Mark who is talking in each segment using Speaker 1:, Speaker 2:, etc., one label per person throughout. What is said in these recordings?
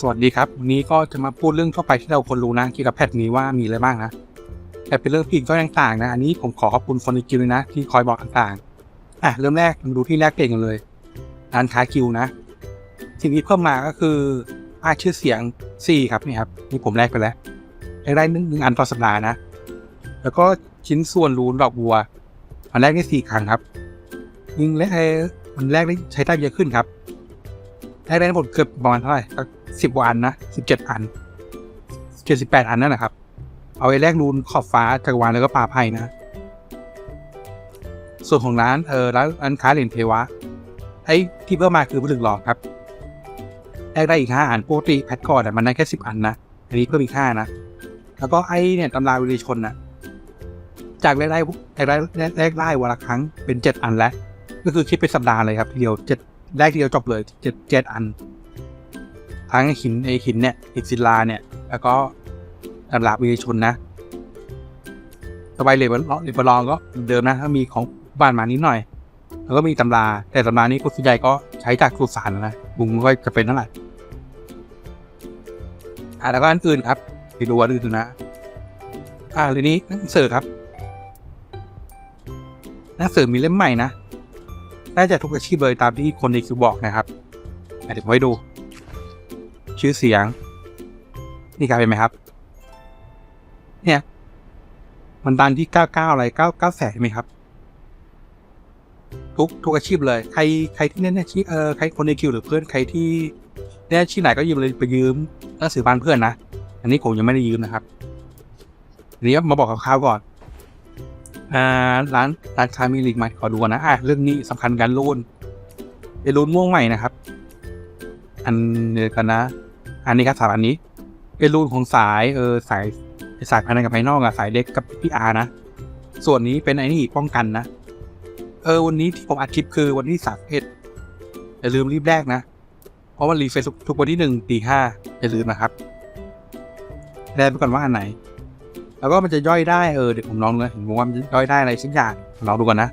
Speaker 1: สวัสดีครับวันนี้ก็จะมาพูดเรื่องทั่วไปที่เราคนรู้นะเกี่ยวกับแพทนี้ว่ามีอะไรบ้างนะแต่เป็นเรื่องผิดก็ต่างๆนะอันนี้ผมขอขอบคุณคนในกิวเลยนะ ที่คอยบอกต่างๆอะเริ่มแรกมาดูที่แรกเปลี่ยนกันเลยร้านค้ากิวนะ สิ่งที่เพิ่มมาก็คือป้ายชื่อเสียง 4 ครับนี่ครับนี่ผมแลกไปแล้วแลกได้หนึ่งหนึ่งอันต่อสัปดาห์นะ แล้วก็ชิ้นส่วนรูนดอกบัวอันแรกได้สี่ครั้งครับยิ่งแรกมันแรกได้ใช้ได้เยอะขึ้นครับได้ได้ทั้งหมดเกือบประมาณเท่าไหร่ สิบกว่าอันนะสิบเจ็ดอันเจ็ดสิบแปดอันนั่นแหละครับ เอาไว้แลกรูนขอบฟ้าจักรวาลแล้วก็ปลาไพ่นะ ส่วนของร้านเออร้านร้านค้าเหรียญเทวะไอ้ที่เพิ่มมาคือผลึกหลอกครับแลกได้อีกห้าอันปกติแพทก่อนอะมันได้แค่สิบอันนะอันนี้เพิ่มอีกห้านะแล้วก็ไอ้เนี่ยตำราวิริชนนะจากแรกได้แรกได้แรกได้วันละครั้งเป็นเจ็ดอันแล้ว ก็คือคิดเป็นสัปดาห์เลยครับทีเดียวเจ็ดแรกทีเดียวจบเลยเจ็ดเจ็ดอัน ทั้งหินไอหินเนี่ยหินศิลาเนี่ย แล้วก็ตำราวิชนนะสบายเลยบอลเลยบอลองก็เดิมนะ ถ้ามีของบ้านมานิดหน่อย แล้วก็มีตำรา แต่ตำรานี้คนส่วนใหญ่ก็ใช้จากสุสานนะบุงก็จะเป็นเท่าไหร่อ่าแล้วก็อันอื่นครับไปดูอันอื่นนะ อ่าเรื่องนี้หนังสือครับหนังสือมีเล่มใหม่นะน่าจะทุกอาชีพเลยตามที่คนในคิวบอกนะครับเดี๋ยวผมให้ดู ชื่อเสียง นี่กลายเป็นไหมครับ เนี่ย มันดันที่เก้าเก้าอะไรเก้าเก้าแสนไหมครับ ทุกทุกอาชีพเลย ใครใครที่เล่นอาชีพเออใครคนในคิวหรือเพื่อนใครที่เล่นอาชีพไหนก็ยืมเลยไปยืมหนังสือบ้านเพื่อนนะอันนี้ผมยังไม่ได้ยืมนะครับอันนี้มาบอกคร่าวๆก่อนอ่าร้านร้านค้ามีลิงก์มาขอดูนะอะเรื่องนี้สำคัญการรูนเป็นรูนม่วงใหม่นะครับ อันเดียวกันนะ อันนี้ครับสามอันนี้ เป็นรูนของสายเออสายสายภายในกับภายนอกอะสายเด็กกับพี่อาร์นะ ส่วนนี้เป็นไอ้นี่ป้องกันนะ เออวันนี้ที่ผมอัดคลิปคือวันที่สามเอ็ดอย่าลืมรีบแรกนะ เพราะว่ารีเฟซทุกวันที่หนึ่งตีห้าอย่าลืมนะครับแรกไปก่อนว่าอันไหน แล้วก็มันจะย่อยได้เออเดี๋ยวผมลองดูนะเห็นบอว่ามันย่อยได้อะไรสักอย่างลองดูก่อนนะ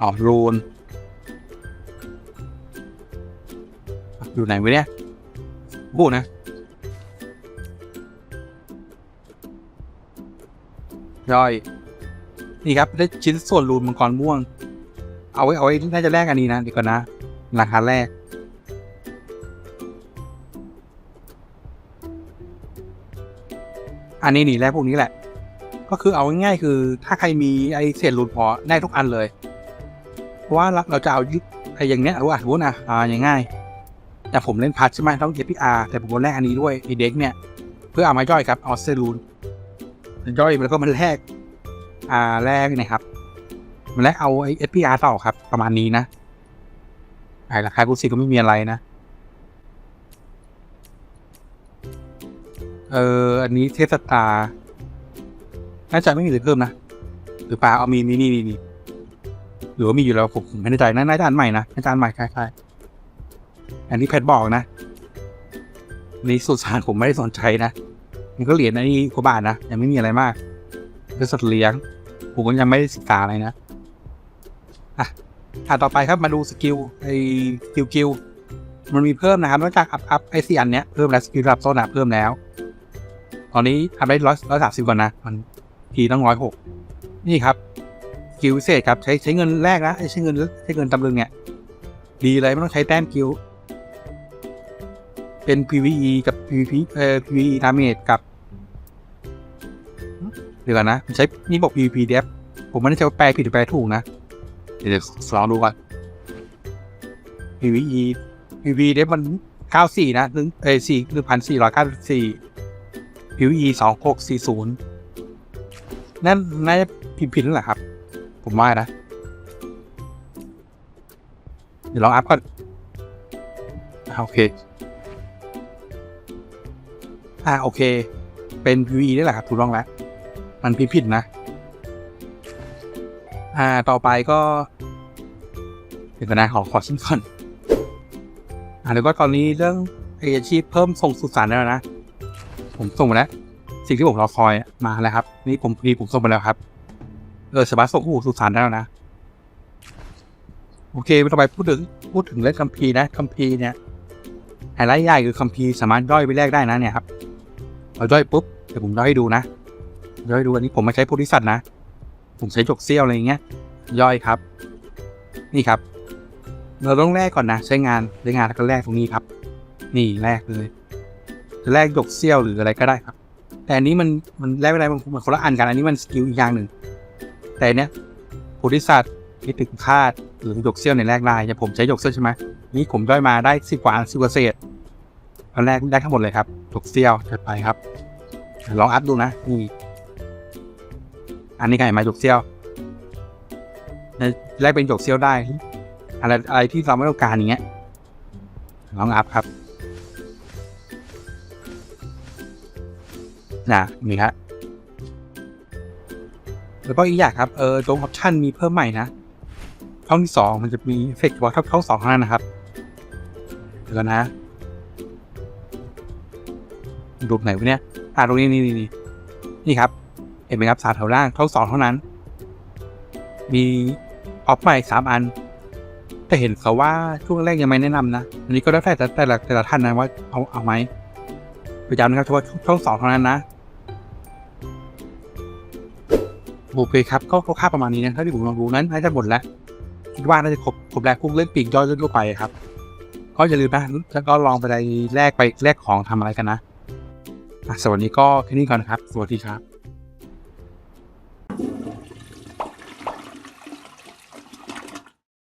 Speaker 1: อ๋อรูน อยู่ไหนวะเนี่ยพูนะ ย่อย นี่ครับ ได้ชิ้นส่วนรูนมังกรม่วง เอาไว้ เอาไว้ น่าจะแลกอันนี้นะเดี๋ยวก่อนนะ ราคาแรก อันนี้นี่แรกพวกนี้แหละ ก็คือเอาง่ายๆคือ ถ้าใครมีไอเศษรูนพอได้ทุกอันเลย เพราะว่าเราจะเอายึดไออย่างเนี้ยรู้อะรู้นะอ่าอย่างง่าย แต่ผมเล่นพัดใช่ไหมต้องเก็บพี่อาร์แต่ผมก็แลกอันนี้ด้วยไอเด็กเนี่ย เพื่อเอามาย่อยครับเอาเซรูนย่อยแล้วก็มันแลกอ่าแลกนะครับ มันแลกเอาไอเอสพีอาร์ต่อครับ ประมาณนี้นะไอราคากุศิก็ไม่มีอะไรนะเอออันนี้เทสตาน่าจะไม่มีอะไรเพิ่มนะ หรือเปล่าเอามีนี่นี่นี่หรือว่ามีอยู่แล้วผมผมไม่แน่ใจนะน่าจะอันใหม่นะน่าจะอันใหม่คล้ายๆ อันนี้แพทบอกนะนี่สุดสารผมไม่ได้สนใจนะมันก็เหรียญอันนี้กว่าบาทนะยังไม่มีอะไรมากเป็นสัตว์เลี้ยงผมก็ยังไม่ได้ศึกษาอะไรนะอะอะต่อไปครับมาดูสกิลไอสกิลกิลมันมีเพิ่มนะครับนอกจากอัพอัพไอซีอันเนี้ยเพิ่มแล้วสกิลระดับโซนอะเพิ่มแล้ว ตอนนี้ทำได้ร้อยร้อยสามสิบก่อนนะ มันทีต้องร้อยหกนี่ครับกิลพิเศษครับใช้ใช้เงินแรกนะใช้เงินใช้เงินตำลึงเนี่ยดีเลยไม่ต้องใช้แต้มกิล เป็น PVE กับ PVP เอ่อ PVE damage กับเดี๋ยวก่อนนะใช้นี่บอก PVP d e f ผมไม่ได้จะแปลผิดหรือแปลถูกนะ เดี๋ยวลองดูก่อน PVE PVE d e f มัน 94 นะหนึ่งเอ้ยสี่หนึ่งพันสี่ร้อยเก้าสิบสี่ PVE สองหกสี่ศูนย์นั่นน่าจะพิมพ์ผิดนั่นแหละครับ ผมว่านะ เดี๋ยวลองอัพก่อนโอเค อ่าโอเค เป็น PVE นี่แหละครับถูกต้องแล้ว มันพิมพ์ผิดนะ อ่าต่อไปก็เดี๋ยวก่อนนะขอขอชิ้นก่อน อ่าแล้วก็ตอนนี้เรื่องอาชีพเพิ่มส่งสุสานแล้วนะ ผมส่งมาแล้ว สิ่งที่ผมรอคอยมาแล้วครับ นี่ผมนี่ผมส่งมาแล้วครับ เออสามารถส่งหูสุสานได้แล้วนะ โอเคต่อไปพูดถึงพูดถึงเรื่องคัมภีร์นะคัมภีร์เนี่ยไฮไลท์ใหญ่คือคัมภีร์สามารถย่อยไปแลกได้นะเนี่ยครับ เราย่อยปุ๊บเดี๋ยวผมย่อยให้ดูนะย่อยให้ดูอันนี้ผมไม่ใช้โพธิสัตว์นะ ผมใช้จกเซี่ยวอะไรอย่างเงี้ย ย่อยครับ นี่ครับ เราต้องแลกก่อนนะ ใช้งานใช้งานแล้วก็แลกตรงนี้ครับ นี่แลกเลยจะแลกหยกเซี่ยวหรืออะไรก็ได้ครับ แต่อันนี้มันมันแลกไม่ได้มันมันคนละอันกันอันนี้มันสกิลอีกอย่างหนึ่งแต่อันเนี้ยโพธิสัตว์คิดถึงคาดหรือหยกเซี่ยวในแลกได้แต่ผมใช้หยกเซี่ยวใช่ไหมนี่ผมย่อยมาได้สิบกว่าอันสิบกว่าเศษอันแรกได้ทั้งหมดเลยครับ หยกเซี่ยวถัดไปครับ ลองอัพดูนะนี่อันนี้ไงมาหยกเซี่ยวแลกเป็นหยกเซี่ยวได้ อะไรอะไรที่เราไม่ต้องการอย่างเงี้ยลองอัพครับนะนี่ครับแล้วก็อีกอย่างครับ เออตรงออปชันมีเพิ่มใหม่นะช่องที่สองมันจะมีเอฟเฟกต์เฉพาะช่องสองเท่านั้นนะครับ เดี๋ยวก่ รูปไหนวะเนี่ยอ่าตรงนี้นี่นี่นี่นี่ครับ เห็นไหมครับสามแถวล่างช่องสองเท่านั้น มีออฟใหม่สามอัน แต่เห็นเขาว่าช่วงแรกยังไม่แนะนำนะ อันนี้ก็แล้วแต่แต่แต่ละแต่ละท่านนะว่าเอาเอาไหมพยายามนะครับเฉพาะช่องสองเท่านั้นนะโอเคครับก็ค่าประมาณนี้นะถ้าที่ผมลองดูนั้นน่าจะหมดแล้วคิดว่าน่าจะครบครบแล้วพวกเล่นปีกย่อยทั่วไปครับ ก็อย่าลืมนะแล้วก็ลองไปแลกไปแลกของทำอะไรกันนะ สวัสดีก็แค่นี้ก่อนครับ สวัสดีครับ